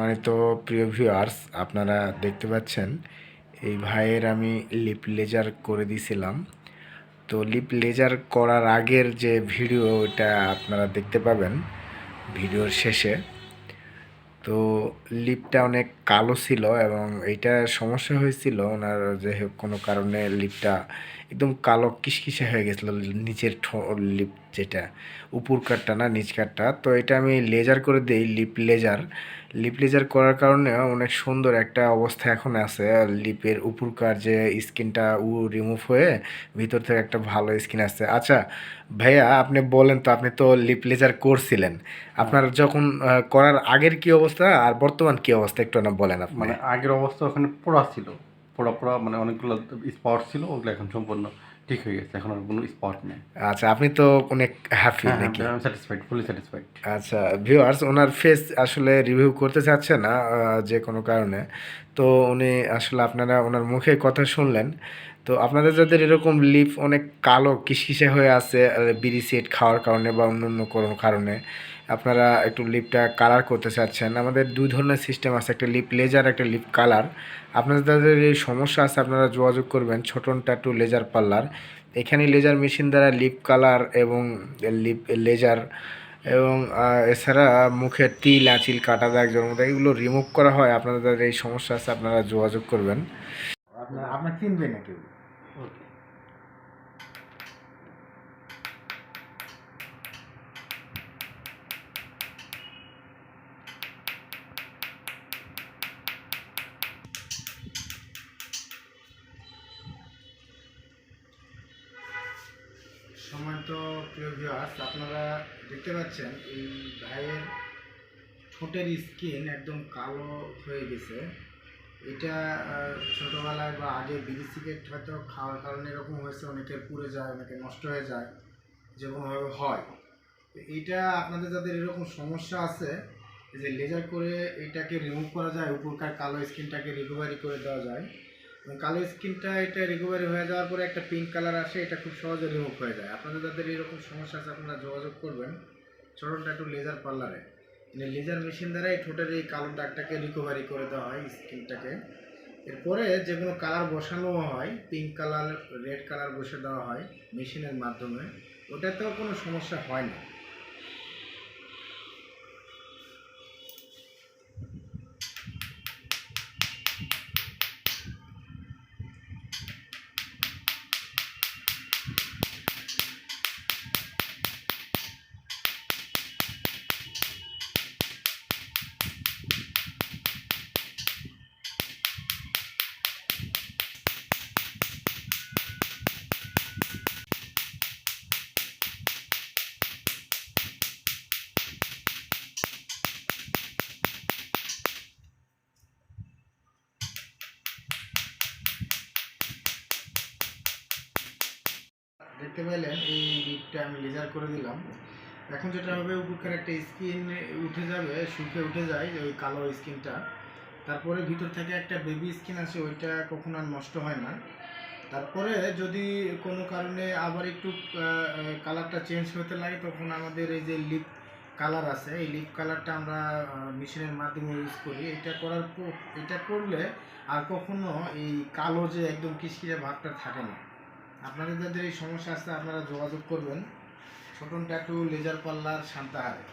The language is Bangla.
সম্মানিত প্রিয় ভিউয়ার্স আপনারা দেখতে পাচ্ছেন, এই ভাইয়ের আমি লিপ লেজার করে দিয়েছিলাম তো লিপ লেজার করার আগের যে ভিডিও ওটা আপনারা দেখতে পাবেন ভিডিওর শেষে। তো লিপটা অনেক কালো ছিল এবং এইটা সমস্যা হয়েছিল ওনার যে কোনো কারণে লিপটা একদম কালো কিসকিসে হয়ে গেছিল নিচের লিপ যেটা, উপর কাটটা না, নিচ কাটটা। তো এটা আমি লেজার করে দিই লিপ লেজার লিপ লেজার করার কারণে অনেক সুন্দর একটা অবস্থা এখন আছে। লিপের উপরকার যে স্কিনটা উ রিমুভ হয়ে ভিতর থেকে একটা ভালো স্কিন আসছে। আচ্ছা ভাইয়া আপনি বলেন তো, আপনি তো লিপ লেজার করছিলেন। আপনার যখন করার আগের কি অবস্থা আর বর্তমান কি অবস্থা একটু না বলেন আপনি? মানে আগের অবস্থা ওখানে পোড়া ছিল। পোড়া পোড়া মানে অনেকগুলো স্পট ছিল ওগুলো এখন সম্পূর্ণ ঠিক হয়ে গেছে এখন আর কোনো স্পট নেই। আচ্ছা আপনি তো অনেক হ্যাপি হ্যাঁ নাকি? স্যাটিসফাইড ফুলি স্যাটিসফাইড আচ্ছা ভিউয়ার্স ওনার ফেস আসলে রিভিউ করতে চাচ্ছে না যে কোনো কারণে। তো উনি আসলে আপনারা ওনার মুখে কথা শুনলেন। তো আপনাদের যাদের এরকম লিপ অনেক কালো কিসকিসে হয়ে আছে বিড়ি সেট খাওয়ার কারণে বা অন্য অন্য কোনো কারণে আপনারা একটু লিপটা কালার করতে চাচ্ছেন আমাদের দুই ধরনের সিস্টেম আছে একটা লিপ লেজার একটা লিপ কালার আপনাদের যাদের এই সমস্যা আছে আপনারা যোগাযোগ করবেন ছোটন ট্যাটু লেজার পার্লার এখানে লেজার মেশিন দ্বারা লিপ কালার এবং লিপ লেজার এবং এছাড়া মুখের তিল আঁচিল কাটা দাগ জন্মদাগ এগুলো রিমুভ করা হয়। আপনাদের এই সমস্যা আছে আপনারা যোগাযোগ করবেন। আপনার আপনার চিনবে নাকি সম্মানিত প্রিয় ভিউয়ার্স আপনারা দেখতে পাচ্ছেন, এই ভাইয়ের ঠোঁটের স্কিন একদম কালো হয়ে গেছে। এটা ছোটোবেলায় বা আগে বিড়ি সিগারেট হয়তো খাওয়ার কারণে এরকম হয়েছে অনেকের পুড়ে যায়, অনেকে নষ্ট হয়ে যায়, যেরকমভাবে হয়। তো এইটা আপনাদের যাদের এরকম সমস্যা আছে যে লেজার করে এটাকে রিমুভ করা যায়, উপরকার কালো স্কিনটাকে রিকভারি করে দেওয়া যায় কালো স্কিনটা এটা রিকভারি হয়ে যাওয়ার পরে একটা পিঙ্ক কালার আসে, এটা খুব সহজে রিমুভ হয়ে যায়। আপনাদের যাদের এরকম সমস্যা আছে, আপনারা যোগাযোগ করবেন। ছোটটা একটু লেজার পার্লারে মানে লেজার মেশিন দ্বারা এই ঠোঁটের এই কালো দাগটাকে রিকভারি করে দেওয়া হয় স্কিনটাকে। এরপরে যে কোনো কালার বসানো হয় পিঙ্ক কালার রেড কালার বসে দেওয়া হয় মেশিনের মাধ্যমে, ওটাতেও কোনো সমস্যা হয় না। দেখতে পেলেন এই লিপটা আমি লেজার করে দিলাম। এখন যেটা হবে উপরকার একটা স্কিন উঠে যাবে, শুকে উঠে যায় ওই কালো স্কিনটা। তারপরে ভিতর থেকে একটা বেবি স্কিন আছে, ওইটা কখনো আর নষ্ট হয় না। তারপরে যদি কোনো কারণে আবার একটু কালারটা চেঞ্জ হতে লাগে, তখন আমাদের এই যে লিপ কালার আছে, এই লিপ কালারটা আমরা মেশিনের মাধ্যমে ইউজ করি। এটা করার এটা করলে আর কখনো এই কালো যে একদম কিসকিসে ভাবটা থাকে না। আপনাদের যাদের এই সমস্যা আছে আপনারা যোগাযোগ করবেন। Chhoton tattoo laser parlour শান্তাহারে